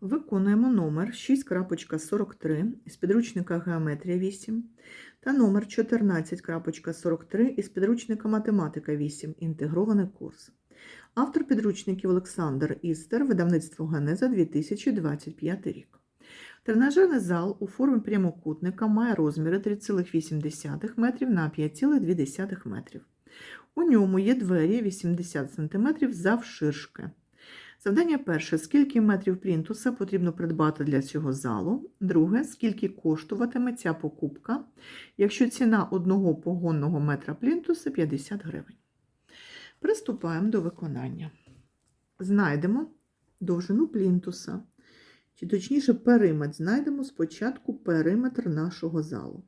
Виконуємо номер 6.43 із підручника Геометрія 8 та номер 14.43 із підручника Математика 8. Інтегрований курс. Автор підручників Олександр Істер, видавництво Генеза 2025 рік. Тренажерний зал у формі прямокутника має розміри 3,8 метрів на 5,2 метрів. У ньому є двері 80 см завширшки. Завдання перше. Скільки метрів плінтуса потрібно придбати для цього залу? Друге. Скільки коштуватиме ця покупка, якщо ціна одного погонного метра плінтуса 50 гривень? Приступаємо до виконання. Знайдемо довжину плінтуса, чи точніше периметр. Знайдемо спочатку периметр нашого залу.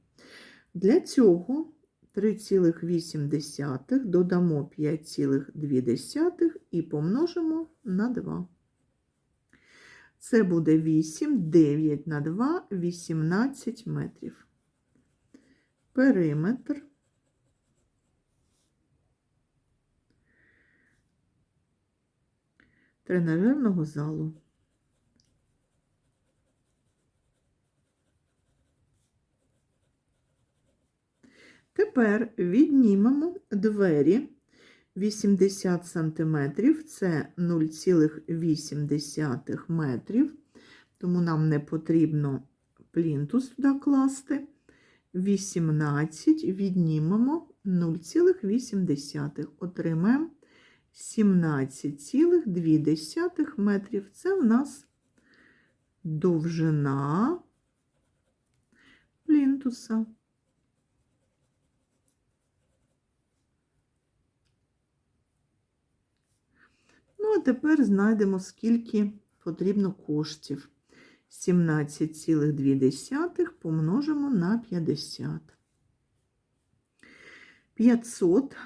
Для цього 3,8 додамо 5,2 і помножимо на 2. Це буде 8, 9 на 2, 18 метрів. Периметр тренажерного залу. Тепер віднімемо двері 80 см, це 0,8 метрів, тому нам не потрібно плінтус туди класти. 18 віднімемо 0,8, отримаємо 17,2 метрів. Це в нас довжина плінтуса. Тепер знайдемо, скільки потрібно коштів. 17,2 помножимо на 50. 500,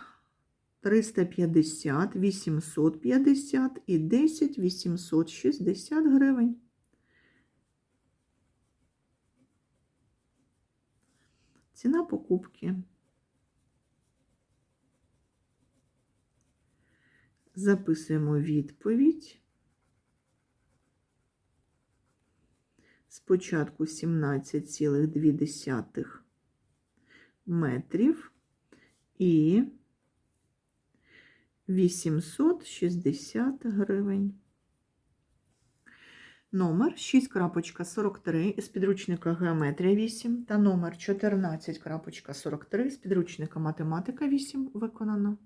350, 850 і 10 860 гривень. Ціна покупки. Записуємо відповідь. Спочатку 17,2 метрів і 860 гривень. Номер 6.43 із підручника Геометрія 8 та номер 14.43 з підручника Математика 8 виконано.